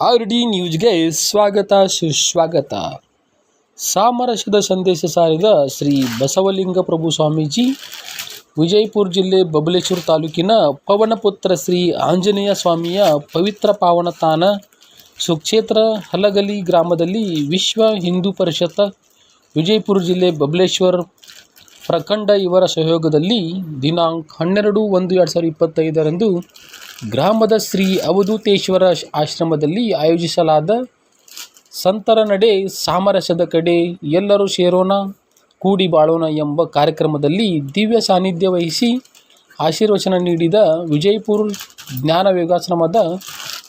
R D news गए स्वागता सुस्वागता। ಸಾಮರಸ್ಯದ ಸಂದೇಶ ಸಾರಿದ ಶ್ರೀ ಬಸವಲಿಂಗ ಪ್ರಭು ಸ್ವಾಮೀಜಿ, ವಿಜಯಪುರ ಜಿಲ್ಲೆ ಬಬಲೇಶ್ವರ ತಾಲೂಕಿನ ಪವನಪುತ್ರ ಶ್ರೀ ಆಂಜನೇಯ ಸ್ವಾಮಿಯ ಪವಿತ್ರ ಪಾವನತಾನ ಸುಕ್ಷೇತ್ರ ಹಲಗಲಿ ಗ್ರಾಮದಲ್ಲಿ ವಿಶ್ವ ಹಿಂದೂ ಪರಿಷತ್, ವಿಜಯಪುರ ಜಿಲ್ಲೆ ಬಬಲೇಶ್ವರ ಪ್ರಖಂಡ ಇವರ ಸಹಯೋಗದಲ್ಲಿ ದಿನಾಂಕ ಹನ್ನೆರಡು ಒಂದು ಎರಡು ಸಾವಿರದ ಇಪ್ಪತ್ತೈದರಂದು ಗ್ರಾಮದ ಶ್ರೀ ಅವಧೂತೇಶ್ವರ ಆಶ್ರಮದಲ್ಲಿ ಆಯೋಜಿಸಲಾದ ಸಂತರ ನಡೆ ಸಾಮರಸ್ಯದ ಕಡೆ ಎಲ್ಲರೂ ಸೇರೋಣ, ಕೂಡಿ ಬಾಳೋಣ ಎಂಬ ಕಾರ್ಯಕ್ರಮದಲ್ಲಿ ದಿವ್ಯ ಸಾನ್ನಿಧ್ಯ ವಹಿಸಿ ಆಶೀರ್ವಚನ ನೀಡಿದ ವಿಜಯಪುರ ಜ್ಞಾನ ಯೋಗಾಶ್ರಮದ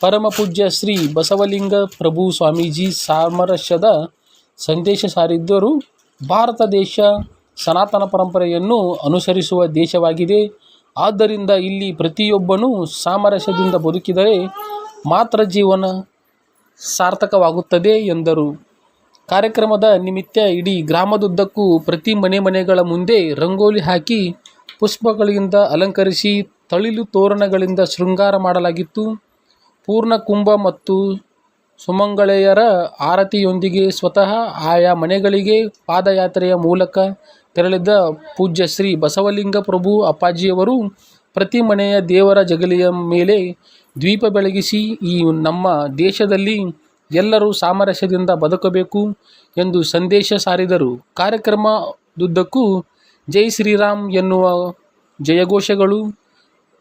ಪರಮಪೂಜ್ಯ ಶ್ರೀ ಬಸವಲಿಂಗ ಪ್ರಭು ಸ್ವಾಮೀಜಿ ಸಾಮರಸ್ಯದ ಸಂದೇಶ ಸಾರಿದ್ದರು. ಭಾರತ ದೇಶ ಸನಾತನ ಪರಂಪರೆಯನ್ನು ಅನುಸರಿಸುವ ದೇಶವಾಗಿದೆ. ಆದ್ದರಿಂದ ಇಲ್ಲಿ ಪ್ರತಿಯೊಬ್ಬನೂ ಸಾಮರಸ್ಯದಿಂದ ಬದುಕಿದರೆ ಮಾತ್ರ ಜೀವನ ಸಾರ್ಥಕವಾಗುತ್ತದೆ ಎಂದರು. ಕಾರ್ಯಕ್ರಮದ ನಿಮಿತ್ತ ಇಡೀ ಗ್ರಾಮದುದ್ದಕ್ಕೂ ಪ್ರತಿ ಮನೆ ಮನೆಗಳ ಮುಂದೆ ರಂಗೋಲಿ ಹಾಕಿ ಪುಷ್ಪಗಳಿಂದ ಅಲಂಕರಿಸಿ ತಳಿಲು ತೋರಣಗಳಿಂದ ಶೃಂಗಾರ ಮಾಡಲಾಗಿತ್ತು. ಪೂರ್ಣ ಕುಂಭ ಮತ್ತು ಸುಮಂಗಳೆಯರ ಆರತಿಯೊಂದಿಗೆ ಸ್ವತಃ ಆಯಾ ಮನೆಗಳಿಗೆ ಪಾದಯಾತ್ರೆಯ ಮೂಲಕ ತೆರಳಿದ ಪೂಜ್ಯ ಶ್ರೀ ಬಸವಲಿಂಗ ಪ್ರಭು ಅಪ್ಪಾಜಿಯವರು ಪ್ರತಿ ಮನೆಯ ದೇವರ ಜಗಲಿಯ ಮೇಲೆ ದ್ವೀಪ ಬೆಳಗಿಸಿ ಈ ನಮ್ಮ ದೇಶದಲ್ಲಿ ಎಲ್ಲರೂ ಸಾಮರಸ್ಯದಿಂದ ಬದುಕಬೇಕು ಎಂದು ಸಂದೇಶ ಸಾರಿದರು. ಕಾರ್ಯಕ್ರಮದುದ್ದಕ್ಕೂ ಜೈ ಶ್ರೀರಾಮ್ ಎನ್ನುವ ಜಯಘೋಷಗಳು,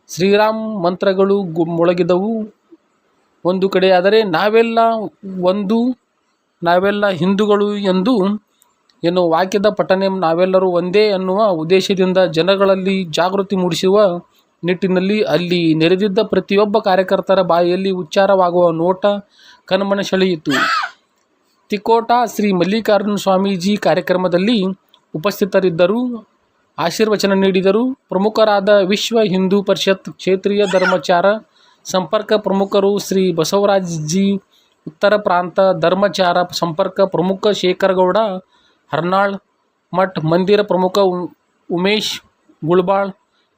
ಶ್ರೀರಾಮ್ ಮಂತ್ರಗಳು ಮೊಳಗಿದವು. ಒಂದು ಕಡೆಯಾದರೆ, ನಾವೆಲ್ಲ ಒಂದು, ನಾವೆಲ್ಲ ಹಿಂದೂಗಳು ಎಂದು ಎನ್ನುವ ವಾಕ್ಯದ ಪಠನೆ ನಾವೆಲ್ಲರೂ ಒಂದೇ ಅನ್ನುವ ಉದ್ದೇಶದಿಂದ ಜನಗಳಲ್ಲಿ ಜಾಗೃತಿ ಮೂಡಿಸುವ ನಿಟ್ಟಿನಲ್ಲಿ ಅಲ್ಲಿ ನೆರೆದಿದ್ದ ಪ್ರತಿಯೊಬ್ಬ ಕಾರ್ಯಕರ್ತರ ಬಾಯಲ್ಲಿ ಉಚ್ಚಾರವಾಗುವ ನೋಟ ಕಣ್ಮನ ಸೆಳೆಯಿತು ತಿಕೋಟ ಶ್ರೀ ಮಲ್ಲಿಕಾರ್ಜುನ ಸ್ವಾಮೀಜಿ ಕಾರ್ಯಕ್ರಮದಲ್ಲಿ ಉಪಸ್ಥಿತರಿದ್ದರು, ಆಶೀರ್ವಚನ ನೀಡಿದರು. ಪ್ರಮುಖರಾದ ವಿಶ್ವ ಹಿಂದೂ ಪರಿಷತ್ ಕ್ಷೇತ್ರೀಯ ಧರ್ಮಚಾರ ಸಂಪರ್ಕ ಪ್ರಮುಖರು ಶ್ರೀ ಬಸವರಾಜ್ ಜಿ ಉತ್ತರ ಪ್ರಾಂತ ಧರ್ಮಚಾರ ಸಂಪರ್ಕ ಪ್ರಮುಖ ಶೇಖರಗೌಡ, ಹರ್ನಾಳ್ ಮಠ್ ಮಂದಿರ ಪ್ರಮುಖ ಉಮೇಶ್ ಗುಳ್ಬಾಳ್,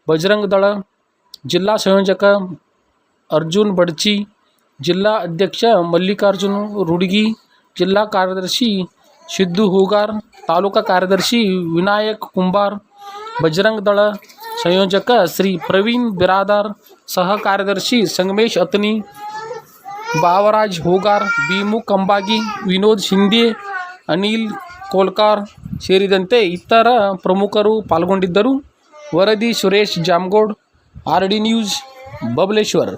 ಬಜರಂಗ್ ದಳ ಜಿಲ್ಲಾ ಸಂಯೋಜಕ ಅರ್ಜುನ್ ಬಡ್ಚಿ ಜಿಲ್ಲಾ ಅಧ್ಯಕ್ಷ ಮಲ್ಲಿಕಾರ್ಜುನ್ ರುಡ್ಗಿ ಜಿಲ್ಲಾ ಕಾರ್ಯದರ್ಶಿ ಸಿದ್ದು ಹೂಗಾರ್ ತಾಲೂಕಾ ಕಾರ್ಯದರ್ಶಿ ವಿನಾಯಕ್ ಕುಂಬಾರ್ ಬಜರಂಗ ದಳ ಸಂಯೋಜಕ ಶ್ರೀ ಪ್ರವೀಣ್ ಬಿರಾದಾರ್ ಸಹ ಕಾರ್ಯದರ್ಶಿ ಸಂಗಮೇಶ್ ಅತ್ನಿ ಬಾವರಾಜ್ ಹೂಗಾರ್ ಭೀಮು ಕಂಬಾಗಿ ವಿನೋದ್ ಶಿಂದೆ ಅನಿಲ್ ಕೋಲ್ಕಾರ್ ಸೇರಿದಂತೆ ಇತರ ಪ್ರಮುಖರು ಪಾಲ್ಗೊಂಡಿದ್ದರು ವರದಿ Suresh ಜಾಮ್ಗೋಡ್ R D news Babaleshwar.